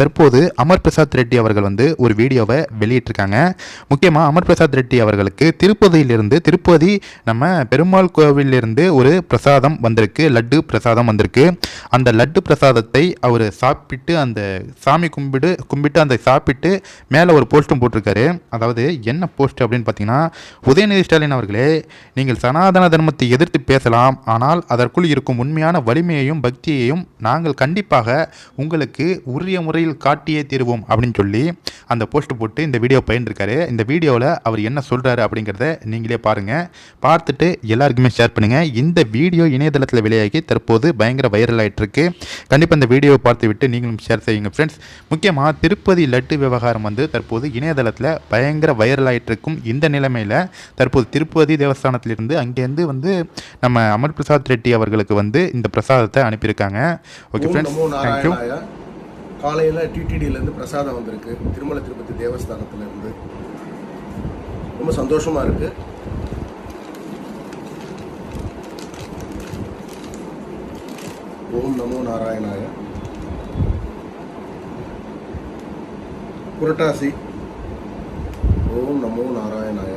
தற்போது அமர் பிரசாத் ரெட்டி அவர்கள் வந்து ஒரு வீடியோவை வெளியிட்டிருக்காங்க. முக்கியமாக அமர் பிரசாத் ரெட்டி அவர்களுக்கு திருப்பதியிலிருந்து திருப்பதி நம்ம பெருமாள் கோவிலிருந்து ஒரு பிரசாதம் வந்திருக்கு லட்டு பிரசாதம் வந்திருக்கு. அந்த லட்டு பிரசாதத்தை அவர் சாப்பிட்டு அந்த சாமி கும்பிடு கும்பிட்டு அந்த சாப்பிட்டு மேலே ஒரு போஸ்ட்டும் போட்டிருக்காரு. அதாவது என்ன போஸ்ட் அப்படின்னு பார்த்தீங்கன்னா உதயநிதி ஸ்டாலின் அவர்களே நீங்கள் சனாதன தர்மத்தை எதிர்த்து பேசலாம். ஆனால் அதற்குள் இருக்கும் உண்மையான வலிமையையும் பக்தியையும் நாங்கள் கண்டிப்பாக உங்களுக்கு உரிய முறையில் காட்டியே தீருவோம் அப்படின்னு சொல்லி அந்த போஸ்ட் போட்டு இந்த வீடியோ பயின்றிருக்காரு இந்த வீடியோவில் அவர் என்ன சொல்கிறாரு அப்படிங்கிறத நீங்களே பாருங்கள் பார்த்துட்டு எல்லாருக்குமே ஷேர் பண்ணுங்கள் இந்த வீடியோ இணையதளத்தில் வெளியாகி தற்போது பயங்கர வைரல் ஆயிட்டு இருக்கு கண்டிப்பாக இந்த வீடியோவை பார்த்து விட்டு நீங்களும் ஷேர் செய்யுங்க ஃப்ரெண்ட்ஸ் முக்கியமாக திருப்பதி லட்டு விவகாரம் வந்து தற்போது இணையதளத்தில் பயங்கர வைரல் ஆயிட்டு இருக்கும் இந்த நிலைமையில் தற்போது திருப்பதி தேவஸ்தானத்திலிருந்து அங்கேருந்து வந்து நம்ம அமர் பிரசாத் ரெட்டி அவர்களுக்கு வந்து இந்த பிரசாதத்தை அனுப்பியிருக்காங்க. ஓகே ஃப்ரெண்ட்ஸ் தேங்க்யூ காலையில் டிடிடியிலேருந்து பிரசாதம் வந்திருக்கு. திருமலை திருப்பதி தேவஸ்தானத்துலேருந்து. ரொம்ப சந்தோஷமாக இருக்குது ஓம் நமோ நாராயணாய. புரட்டாசி. ஓம் நமோ நாராயணாய.